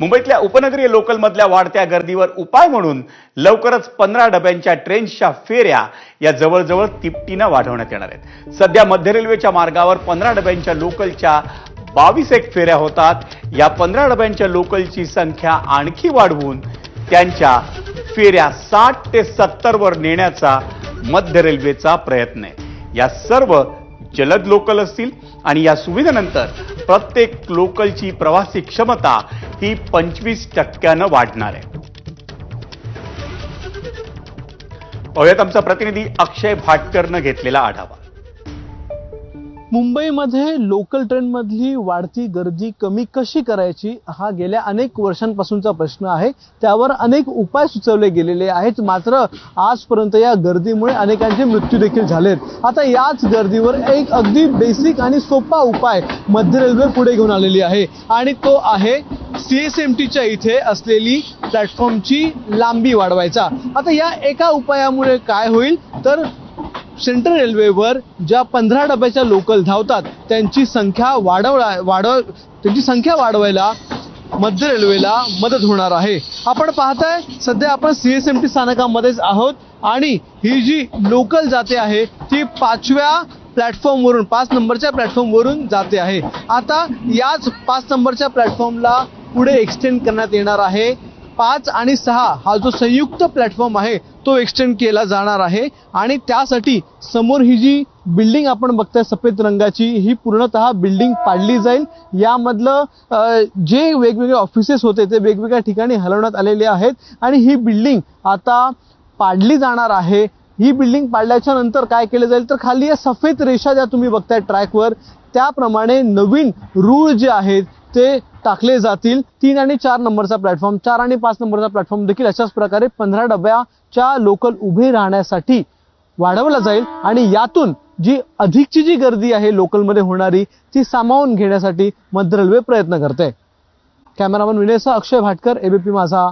मुंबईतल्या उपनगरीय लोकलमधल्या वाढत्या गर्दीवर उपाय म्हणून लवकरच पंधरा डब्यांच्या ट्रेन्सच्या फेऱ्या या जवळजवळ तिपटीनं वाढवण्यात येणार आहेत. सध्या मध्य रेल्वेच्या मार्गावर पंधरा डब्यांच्या लोकलच्या बावीस एक फेऱ्या होतात. या पंधरा डब्यांच्या लोकलची संख्या आणखी वाढवून त्यांच्या फेऱ्या साठ ते सत्तरवर नेण्याचा मध्य रेल्वेचा प्रयत्न आहे. या सर्व जलद लोकल असतील आणि या सुविधेनंतर प्रत्येक लोकलची प्रवासी क्षमता ती पंचवीस टक्क्यानं वाढणार आहे. पाहुयात आमचा प्रतिनिधी अक्षय भाटकरनं घेतलेला आढावा. मुंबईमध्ये लोकल ट्रेनमधली वाढती गर्दी कमी कशी करायची हा गेल्या अनेक वर्षांपासूनचा प्रश्न आहे. त्यावर अनेक उपाय सुचवले गेलेले आहेत. मात्र आजपर्यंत या गर्दीमुळे अनेकांचे मृत्यू देखील झालेत. आता याच गर्दीवर एक अगदी बेसिक आणि सोपा उपाय मध्य रेल्वे पुढे घेऊन आलेली आहे. आणि तो आहे सी एस एम टीच्या इथे असलेली प्लॅटफॉर्मची लांबी वाढवायचा. आता या एका उपायामुळे काय होईल? तर सेंट्रल रेल्वेवर ज्या पंधरा डब्याच्या लोकल धावतात त्यांची संख्या वाढवला वाढव त्यांची संख्या वाढवायला मध्य रेल्वेला मदत होणार आहे. आपण पाहताय सध्या आपण सी एस एम टी स्थानकामध्येच आहोत आणि ही जी लोकल जाते आहे ती पाचव्या प्लॅटफॉर्मवरून पाच नंबरच्या प्लॅटफॉर्मवरून जाते आहे. आता याच पाच नंबरच्या प्लॅटफॉर्मला पुढे एक्सटेंड करण्यात येणार आहे. पाच आणि सहा हा जो संयुक्त प्लॅटफॉर्म आहे तो एक्सटेंड केला जाणार आहे. आणि त्यासाठी समोर ही जी बिल्डिंग आपण बघताय सफेद रंगाची ही पूर्णतः बिल्डिंग पाडली जाईल. यामधलं जे वेगवेगळे ऑफिसेस होते ते वेगवेगळ्या ठिकाणी हलवण्यात आलेले आहेत. आणि ही बिल्डिंग आता पाडली जाणार आहे. ही बिल्डिंग पाडल्याच्या नंतर काय केलं जाईल? तर खाली या सफेद रेषा ज्या तुम्ही बघताय ट्रॅकवर त्याप्रमाणे नवीन रूळ जे आहेत ते टाकले जातील. तीन आणि चार नंबरचा प्लॅटफॉर्म चार आणि पाच नंबरचा प्लॅटफॉर्म देखील अशाच प्रकारे पंधरा डब्याच्या लोकल उभे राहण्यासाठी वाढवला जाईल. आणि यातून जी अधिकची जी गर्दी आहे लोकलमध्ये होणारी ती सामावून घेण्यासाठी मध्य रेल्वे प्रयत्न करते. कॅमेरामन विनयसा अक्षय भाटकर एबीपी माझा.